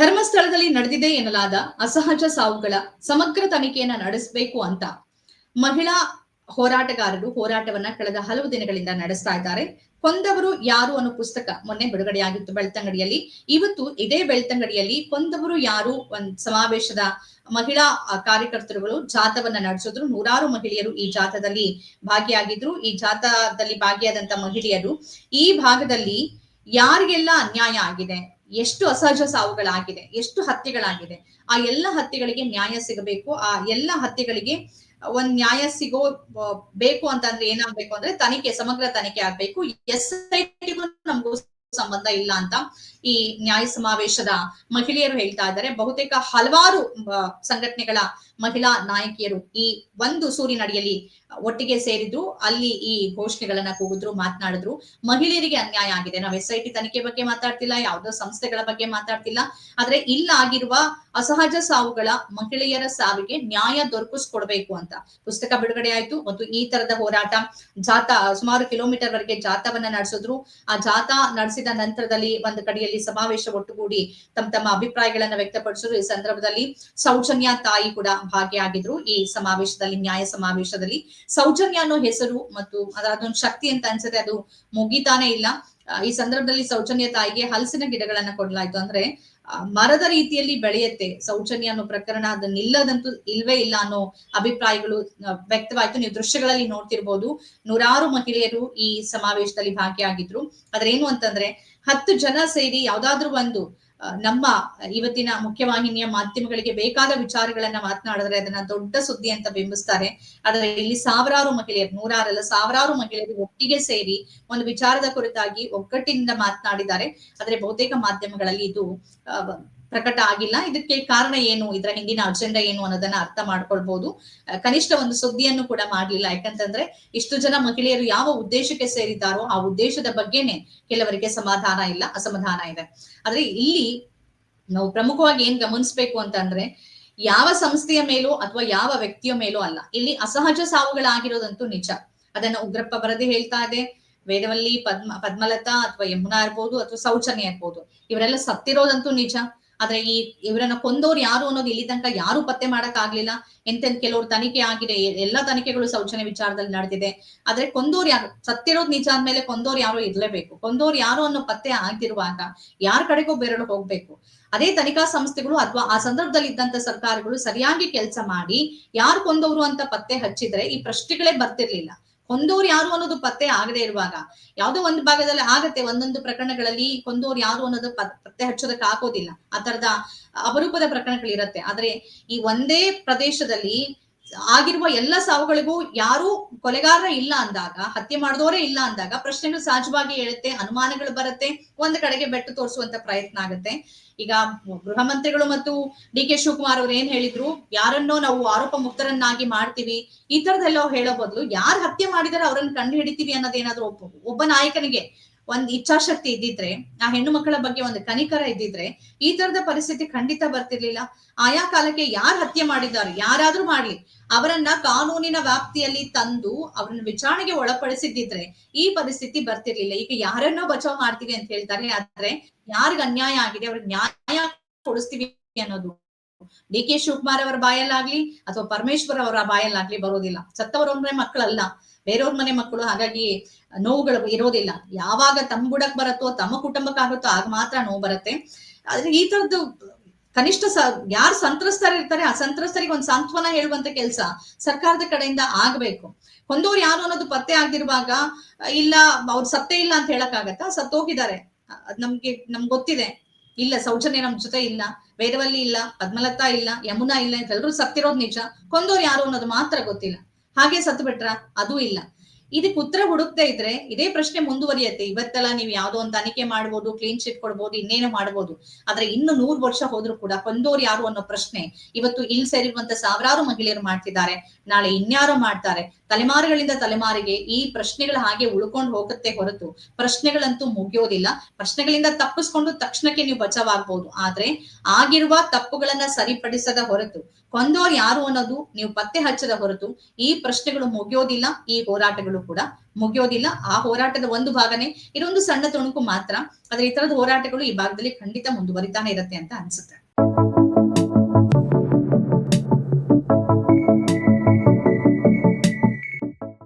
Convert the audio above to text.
ಧರ್ಮಸ್ಥಳದಲ್ಲಿ ನಡೆದಿದೆ ಎನ್ನಲಾದ ಅಸಹಜ ಸಾವುಗಳ ಸಮಗ್ರ ತನಿಖೆಯನ್ನ ನಡೆಸಬೇಕು ಅಂತ ಮಹಿಳಾ ಹೋರಾಟಗಾರರು ಹೋರಾಟವನ್ನ ಕಳೆದ ಹಲವು ದಿನಗಳಿಂದ ನಡೆಸ್ತಾ ಇದ್ದಾರೆ. ಕೊಂದವರು ಯಾರು ಅನ್ನೋ ಪುಸ್ತಕ ಮೊನ್ನೆ ಬಿಡುಗಡೆಯಾಗಿತ್ತು ಬೆಳ್ತಂಗಡಿಯಲ್ಲಿ. ಇವತ್ತು ಇದೇ ಬೆಳ್ತಂಗಡಿಯಲ್ಲಿ ಕೊಂದವರು ಯಾರು ಒಂದ್ ಸಮಾವೇಶದ ಮಹಿಳಾ ಕಾರ್ಯಕರ್ತರುಗಳು ಜಾಥವನ್ನ ನಡೆಸಿದ್ರು. ನೂರಾರು ಮಹಿಳೆಯರು ಈ ಜಾಥದಲ್ಲಿ ಭಾಗಿಯಾಗಿದ್ರು. ಈ ಜಾಥದಲ್ಲಿ ಭಾಗಿಯಾದಂತ ಮಹಿಳೆಯರು ಈ ಭಾಗದಲ್ಲಿ ಯಾರಿಗೆಲ್ಲ ಅನ್ಯಾಯ ಆಗಿದೆ? ಎಷ್ಟು ಅಸಹಜ ಸಾವುಗಳಾಗಿದೆ ಎಷ್ಟು ಹತ್ಯೆಗಳಾಗಿದೆ ಆ ಎಲ್ಲ ಹತ್ಯೆಗಳಿಗೆ ನ್ಯಾಯ ಸಿಗಬೇಕು, ಆ ಎಲ್ಲ ಹತ್ಯೆಗಳಿಗೆ ಒಂದ್ ನ್ಯಾಯ ಸಿಗೋ ಬೇಕು ಅಂತಂದ್ರೆ ಏನಾಗ್ಬೇಕು ಅಂದ್ರೆ ತನಿಖೆ, ಸಮಗ್ರ ತನಿಖೆ ಆಗ್ಬೇಕು. ಎಸ್ ಐ ಟಿಗೂ ನಮಗೂ ಸಂಬಂಧ ಇಲ್ಲ ಅಂತ ಈ ನ್ಯಾಯ ಸಮಾವೇಶದ ಮಹಿಳೆಯರು ಹೇಳ್ತಾ ಇದ್ದಾರೆ. ಬಹುತೇಕ ಹಲವಾರು ಸಂಘಟನೆಗಳ ಮಹಿಳಾ ನಾಯಕಿಯರು ಈ ಒಂದು ಸೂರಿನಡಿಯಲ್ಲಿ ಒಟ್ಟಿಗೆ ಸೇರಿದ್ರು. ಅಲ್ಲಿ ಈ ಘೋಷಣೆಗಳನ್ನ ಕೂಗಿದ್ರು, ಮಾತನಾಡಿದ್ರು. ಮಹಿಳೆಯರಿಗೆ ಅನ್ಯಾಯ ಆಗಿದೆ. ನಾವು ಎಸ್ ಐ ತನಿಖೆ ಬಗ್ಗೆ ಮಾತಾಡ್ತಿಲ್ಲ, ಯಾವುದೋ ಸಂಸ್ಥೆಗಳ ಬಗ್ಗೆ ಮಾತಾಡ್ತಿಲ್ಲ. ಆದ್ರೆ ಇಲ್ಲಾಗಿರುವ ಅಸಹಜ ಸಾವುಗಳ ಮಹಿಳೆಯರ ಸಾವಿಗೆ ನ್ಯಾಯ ದೊರಕಿಸ್ಕೊಡ್ಬೇಕು ಅಂತ. ಪುಸ್ತಕ ಬಿಡುಗಡೆ ಆಯ್ತು ಮತ್ತು ಈ ತರದ ಹೋರಾಟ ಜಾಥಾ ಸುಮಾರು ಕಿಲೋಮೀಟರ್ ವರೆಗೆ ಜಾಥಾವನ್ನ ನಡೆಸಿದ್ರು. ಆ ಜಾಥಾ ನಡೆಸಿದ ನಂತರದಲ್ಲಿ ಒಂದು ಕಡೆಯಲ್ಲಿ ಸಮಾವೇಶ ಒಟ್ಟುಗೂಡಿ ತಮ್ಮ ತಮ್ಮ ಅಭಿಪ್ರಾಯಗಳನ್ನ ವ್ಯಕ್ತಪಡಿಸಿದ್ರು ಈ ಸಂದರ್ಭದಲ್ಲಿ ಸೌಜನ್ಯ ತಾಯಿ ಕೂಡ ಭಾಗಿಯಾಗಿದ್ರು. ಈ ಸಮಾವೇಶದಲ್ಲಿ, ನ್ಯಾಯ ಸಮಾವೇಶದಲ್ಲಿ ಸೌಜನ್ಯ ಅನ್ನೋ ಹೆಸರು ಮತ್ತು ಅದೊಂದು ಶಕ್ತಿ ಅಂತ ಅನ್ಸುತ್ತೆ. ಅದು ಮುಗಿತಾನೆ ಇಲ್ಲ. ಈ ಸಂದರ್ಭದಲ್ಲಿ ಸೌಜನ್ಯ ತಾಯಿಗೆ ಹಲಸಿನ ಗಿಡಗಳನ್ನ ಕೊಡ್ಲಾಯ್ತು. ಅಂದ್ರೆ ಮರದ ರೀತಿಯಲ್ಲಿ ಬೆಳೆಯುತ್ತೆ. ಸೌಜನ್ಯ ಅನ್ನೋ ಪ್ರಕರಣ ಅದನ್ನ ಇಲ್ಲದಂತೂ ಇಲ್ವೇ ಇಲ್ಲ ಅನ್ನೋ ಅಭಿಪ್ರಾಯಗಳು ವ್ಯಕ್ತವಾಯ್ತು. ನೀವು ದೃಶ್ಯಗಳಲ್ಲಿ ನೋಡ್ತಿರ್ಬೋದು, ನೂರಾರು ಮಹಿಳೆಯರು ಈ ಸಮಾವೇಶದಲ್ಲಿ ಭಾಗಿಯಾಗಿದ್ರು. ಅದ್ರೇನು ಅಂತಂದ್ರೆ, ಹತ್ತು ಜನ ಸೇರಿ ಯಾವ್ದಾದ್ರು ಒಂದು ನಮ್ಮ ಇವತ್ತಿನ ಮುಖ್ಯವಾಹಿನಿಯ ಮಾಧ್ಯಮಗಳಿಗೆ ಬೇಕಾದ ವಿಚಾರಗಳನ್ನ ಮಾತನಾಡಿದ್ರೆ ಅದನ್ನ ದೊಡ್ಡ ಸುದ್ದಿ ಅಂತ ಬಿಂಬಿಸ್ತಾರೆ. ಆದರೆ ಇಲ್ಲಿ ಸಾವಿರಾರು ಮಹಿಳೆಯರು, ನೂರಾರಲ್ಲ, ಸಾವಿರಾರು ಮಹಿಳೆಯರು ಒಟ್ಟಿಗೆ ಸೇರಿ ಒಂದು ವಿಚಾರದ ಕುರಿತಾಗಿ ಒಗ್ಗಟ್ಟಿನಿಂದ ಮಾತನಾಡಿದ್ದಾರೆ. ಆದ್ರೆ ಬಹುತೇಕ ಮಾಧ್ಯಮಗಳಲ್ಲಿ ಇದು ಪ್ರಕಟ ಆಗಿಲ್ಲ. ಇದಕ್ಕೆ ಕಾರಣ ಏನು? ಇದರ ಹಿಂದಿನ ಅಜೆಂಡಾ ಏನು ಅನ್ನೋದನ್ನ ಅರ್ಥ ಮಾಡ್ಕೊಳ್ಬಹುದು ಕನಿಷ್ಠ ಒಂದು ಸುದ್ದಿಯನ್ನು ಕೂಡ ಮಾಡಲಿಲ್ಲ. ಯಾಕಂತಂದ್ರೆ ಇಷ್ಟು ಜನ ಮಹಿಳೆಯರು ಯಾವ ಉದ್ದೇಶಕ್ಕೆ ಸೇರಿದ್ದಾರೋ ಆ ಉದ್ದೇಶದ ಬಗ್ಗೆನೆ ಕೆಲವರಿಗೆ ಸಮಾಧಾನ ಇಲ್ಲ, ಅಸಮಾಧಾನ ಇದೆ. ಆದ್ರೆ ಇಲ್ಲಿ ನಾವು ಪ್ರಮುಖವಾಗಿ ಏನ್ ಗಮನಿಸ್ಬೇಕು ಅಂತಂದ್ರೆ ಯಾವ ಸಂಸ್ಥೆಯ ಮೇಲೂ ಅಥವಾ ಯಾವ ವ್ಯಕ್ತಿಯ ಮೇಲೂ ಅಲ್ಲ. ಇಲ್ಲಿ ಅಸಹಜ ಸಾವುಗಳಾಗಿರೋದಂತೂ ನಿಜ. ಅದನ್ನ ಉಗ್ರಪ್ಪ ಬರದೆ ಹೇಳ್ತಾ ಇದೆ. ವೇದವಲ್ಲಿ ಪದ್ಮ, ಪದ್ಮಲತಾ ಅಥವಾ ಯಮುನಾ ಇರ್ಬೋದು ಅಥವಾ ಸೌಜನ್ಯ ಇರ್ಬೋದು. ಇವರೆಲ್ಲ ಸತ್ತಿರೋದಂತೂ ನಿಜ. ಆದ್ರೆ ಈ ಇವರನ್ನ ಕೊಂದವ್ರು ಯಾರು ಅನ್ನೋದು ಇಲ್ಲಿ ತನಕ ಯಾರು ಪತ್ತೆ ಮಾಡಕ್ ಆಗ್ಲಿಲ್ಲ. ಎಂತೆಂತ ಕೆಲವ್ರು ತನಿಖೆ ಆಗಿದೆ ಎಲ್ಲಾ ತನಿಖೆಗಳು ಸೌಜನ್ಯ ವಿಚಾರದಲ್ಲಿ ನಡೆದಿದೆ. ಆದ್ರೆ ಕೊಂದೋರ್ ಯಾರು ಸತ್ತಿರೋದ್ ನಿಜ ಅಂದ್ಮೇಲೆ ಕೊಂದೋರ್ ಯಾರು ಇರ್ಲೇಬೇಕು? ಕೊಂದೋರ್ ಯಾರು ಅನ್ನೋ ಪತ್ತೆ ಆಗಿರುವಾಗ ಯಾರ ಕಡೆಗೂ ಬೆರಳು ಹೋಗ್ಬೇಕು? ಅದೇ ತನಿಖಾ ಸಂಸ್ಥೆಗಳು ಅಥವಾ ಆ ಸಂದರ್ಭದಲ್ಲಿ ಇದ್ದಂತ ಸರ್ಕಾರಗಳು ಸರಿಯಾಗಿ ಕೆಲಸ ಮಾಡಿ ಯಾರು ಕೊಂದವರು ಅಂತ ಪತ್ತೆ ಹಚ್ಚಿದ್ರೆ ಈ ಪ್ರಶ್ನೆಗಳೇ ಬರ್ತಿರ್ಲಿಲ್ಲ. ಕೊಂದೋರು ಯಾರು ಅನ್ನೋದು ಪತ್ತೆ ಆಗದೆ ಇರುವಾಗ, ಯಾವುದೋ ಒಂದು ಭಾಗದಲ್ಲಿ ಆಗತ್ತೆ, ಒಂದೊಂದು ಪ್ರಕರಣಗಳಲ್ಲಿ ಕೊಂದೋರು ಯಾರು ಅನ್ನೋದು ಪತ್ತೆ ಹಚ್ಚೋದಕ್ಕೆ ಆಗೋದಿಲ್ಲ. ಆ ತರದ ಅಪರೂಪದ ಪ್ರಕರಣಗಳಿರತ್ತೆ ಆದ್ರೆ ಈ ಒಂದೇ ಪ್ರದೇಶದಲ್ಲಿ ಆಗಿರುವ ಎಲ್ಲ ಸಾವುಗಳಿಗೂ ಯಾರು ಕೊಲೆಗಾರ ಇಲ್ಲ ಅಂದಾಗ, ಹತ್ಯೆ ಮಾಡಿದವರೇ ಇಲ್ಲ ಅಂದಾಗ ಪ್ರಶ್ನೆಗಳು ಸಹಜವಾಗಿ ಹೇಳುತ್ತೆ ಅನುಮಾನಗಳು ಬರುತ್ತೆ, ಒಂದ್ ಕಡೆಗೆ ಬೆಟ್ಟು ತೋರಿಸುವಂತ ಪ್ರಯತ್ನ ಆಗುತ್ತೆ. ಈಗ ಗೃಹ ಮಂತ್ರಿಗಳು ಮತ್ತು ಡಿ ಕೆ ಶಿವಕುಮಾರ್ ಅವ್ರು ಏನ್ ಹೇಳಿದ್ರು, ಯಾರನ್ನೋ ನಾವು ಆರೋಪ ಮುಕ್ತರನ್ನಾಗಿ ಮಾಡ್ತೀವಿ, ಈ ತರದೆಲ್ಲ ಹೇಳೋ ಬದಲು ಯಾರು ಹತ್ಯೆ ಮಾಡಿದಾರೆ ಅವರನ್ನು ಕಂಡು ಹಿಡಿತೀವಿ ಅನ್ನೋದೇನಾದ್ರೂ ಒಬ್ಬ ಒಬ್ಬ ನಾಯಕನಿಗೆ ಒಂದ್ ಇಚ್ಛಾಶಕ್ತಿ ಇದ್ದಿದ್ರೆ, ಆ ಹೆಣ್ಣು ಮಕ್ಕಳ ಬಗ್ಗೆ ಒಂದು ಕನಿಕರ ಇದ್ದಿದ್ರೆ, ಈ ತರದ ಪರಿಸ್ಥಿತಿ ಖಂಡಿತ ಬರ್ತಿರ್ಲಿಲ್ಲ. ಆಯಾ ಕಾಲಕ್ಕೆ ಯಾರು ಹತ್ಯೆ ಮಾಡಿದ್ದಾರೆ, ಯಾರಾದ್ರೂ ಮಾಡ್ಲಿ, ಅವರನ್ನ ಕಾನೂನಿನ ವ್ಯಾಪ್ತಿಯಲ್ಲಿ ತಂದು ಅವ್ರನ್ನ ವಿಚಾರಣೆಗೆ ಒಳಪಡಿಸಿದ್ದಿದ್ರೆ ಈ ಪರಿಸ್ಥಿತಿ ಬರ್ತಿರ್ಲಿಲ್ಲ. ಈಗ ಯಾರನ್ನೋ ಬಚಾವ್ ಮಾಡ್ತೀವಿ ಅಂತ ಹೇಳ್ತಾರೆ, ಆದ್ರೆ ಯಾರಿಗ ಅನ್ಯಾಯ ಆಗಿದೆ, ಅವ್ರಿಗೆ ನ್ಯಾಯ ಕೊಡಿಸ್ತೀವಿ ಅನ್ನೋದು ಡಿ ಕೆ ಶಿವಕುಮಾರ್ ಅವರ ಬಾಯಲ್ಲಾಗ್ಲಿ ಅಥವಾ ಪರಮೇಶ್ವರ್ ಅವರ ಬಾಯಲ್ಲಾಗ್ಲಿ ಬರೋದಿಲ್ಲ. ಸತ್ತವರೊಮ್ಮೆ ಮಕ್ಕಳಲ್ಲ. ಬೇರೆಯವ್ರ ಮನೆ ಮಕ್ಕಳು ಹಾಗಾಗಿ ನೋವುಗಳು ಇರೋದಿಲ್ಲ. ಯಾವಾಗ ತಮ್ಮ ಬುಡಕ್ ಬರುತ್ತೋ, ತಮ್ಮ ಕುಟುಂಬಕ್ಕಾಗುತ್ತೋ ಆಗ ಮಾತ್ರ ನೋವು ಬರುತ್ತೆ. ಆದ್ರೆ ಈ ತರದ್ದು ಕನಿಷ್ಠ ಸ, ಯಾರು ಸಂತ್ರಸ್ತರಿರ್ತಾರೆ ಆ ಸಂತ್ರಸ್ತರಿಗೆ ಒಂದು ಸಾಂತ್ವನ ಹೇಳುವಂತ ಕೆಲಸ ಸರ್ಕಾರದ ಕಡೆಯಿಂದ ಆಗ್ಬೇಕು. ಕೊಂದವ್ರು ಯಾರು ಅನ್ನೋದು ಪತ್ತೆ ಆಗಿರುವಾಗ ಇಲ್ಲ, ಅವ್ರು ಸತ್ತೇ ಇಲ್ಲ ಅಂತ ಹೇಳಕ್ ಆಗತ್ತ ಸತ್ತೋಗಿದ್ದಾರೆ. ಅದ್ ನಮ್ಗೆ ನಮ್ಗೆ ಗೊತ್ತಿದೆ. ಇಲ್ಲ, ಸೌಜನ್ಯ ನಮ್ ಜೊತೆ ಇಲ್ಲ ವೇದವಲ್ಲಿ ಇಲ್ಲ, ಪದ್ಮಲತಾ ಇಲ್ಲ, ಯಮುನಾ ಇಲ್ಲ ಎಲ್ಲರೂ ಸತ್ತಿರೋದ್ ನಿಜ. ಕೊಂದೋರ್ ಯಾರು ಅನ್ನೋದು ಮಾತ್ರ ಗೊತ್ತಿಲ್ಲ. ಹಾಗೆ ಸತ್ತು ಬಿಟ್ರ? ಅದು ಇಲ್ಲ. ಇದಕ್ಕೆ ಉತ್ತರ ಹುಡುಕ್ತಾ ಇದ್ರೆ ಇದೇ ಪ್ರಶ್ನೆ ಮುಂದುವರಿಯತ್ತೆ. ಇವತ್ತೆಲ್ಲ ನೀವು ಯಾವ್ದೋ ಒಂದು ತನಿಖೆ ಮಾಡ್ಬೋದು ಕ್ಲೀನ್ ಶೀಟ್ ಕೊಡ್ಬೋದು, ಇನ್ನೇನು ಮಾಡ್ಬೋದು. ಆದ್ರೆ ಇನ್ನು ನೂರ್ ವರ್ಷ ಹೋದ್ರು ಕೂಡ ಕೊಂದೋರ್ ಯಾರು ಅನ್ನೋ ಪ್ರಶ್ನೆ ಇವತ್ತು ಇಲ್ಲಿ ಸೇರಿರುವಂತ ಸಾವಿರಾರು ಮಹಿಳೆಯರು ಮಾಡ್ತಿದ್ದಾರೆ. ನಾಳೆ ಇನ್ಯಾರೋ ಮಾಡ್ತಾರೆ. ತಲೆಮಾರುಗಳಿಂದ ತಲೆಮಾರಿಗೆ ಈ ಪ್ರಶ್ನೆಗಳ ಹಾಗೆ ಉಳ್ಕೊಂಡು ಹೋಗುತ್ತೆ ಹೊರತು ಪ್ರಶ್ನೆಗಳಂತೂ ಮುಗಿಯೋದಿಲ್ಲ. ಪ್ರಶ್ನೆಗಳಿಂದ ತಪ್ಪಿಸ್ಕೊಂಡು ತಕ್ಷಣಕ್ಕೆ ನೀವು ಬಚಾವಾಗ್ಬಹುದು ಆದ್ರೆ ಆಗಿರುವ ತಪ್ಪುಗಳನ್ನ ಸರಿಪಡಿಸದ ಹೊರತು, ಕೊಂದೋರ್ ಯಾರು ಅನ್ನೋದು ನೀವು ಪತ್ತೆ ಹಚ್ಚದ ಹೊರತು ಈ ಪ್ರಶ್ನೆಗಳು ಮುಗಿಯೋದಿಲ್ಲ, ಈ ಹೋರಾಟಗಳು ಕೂಡ ಮುಗಿಯೋದಿಲ್ಲ. ಆ ಹೋರಾಟದ ಒಂದು ಭಾಗನೇ ಇದೊಂದು ಸಣ್ಣ ತುಣುಕು ಮಾತ್ರ. ಆದ್ರೆ ಈ ತರದ ಹೋರಾಟಗಳು ಈ ಭಾಗದಲ್ಲಿ ಖಂಡಿತ ಮುಂದುವರಿತಾನೆ ಇರುತ್ತೆ ಅಂತ ಅನ್ಸುತ್ತೆ.